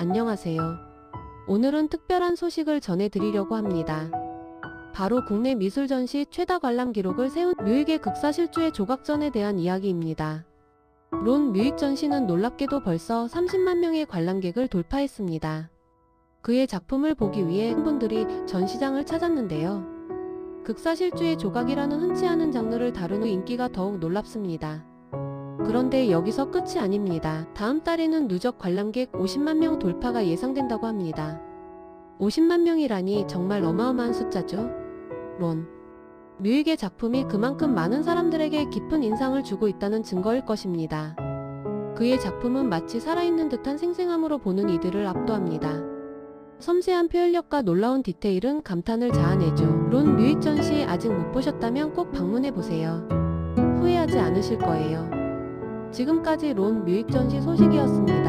안녕하세요. 오늘은 특별한 소식을 전해드리려고 합니다. 바로 국내 미술 전시 최다 관람 기록을 세운 뮤익의 극사실주의 조각전에 대한 이야기입니다. 론 뮤익 전시는 놀랍게도 벌써 30만 명의 관람객을 돌파했습니다. 그의 작품을 보기 위해 분들이 전시장을 찾았는데요. 극사실주의 조각이라는 흔치 않은 장르를 다루는 인기가 더욱 놀랍습니다. 그런데 여기서 끝이 아닙니다. 다음 달에는 누적 관람객 50만 명 돌파가 예상된다고 합니다. 50만 명이라니 정말 어마어마한 숫자죠. 론. 뮤익의 작품이 그만큼 많은 사람들에게 깊은 인상을 주고 있다는 증거일 것입니다. 그의 작품은 마치 살아있는 듯한 생생함으로 보는 이들을 압도합니다. 섬세한 표현력과 놀라운 디테일은 감탄을 자아내죠. 론 뮤익 전시 아직 못 보셨다면 꼭 방문해 보세요. 후회하지 않으실 거예요. 지금까지 론 뮤익 전시 소식이었습니다.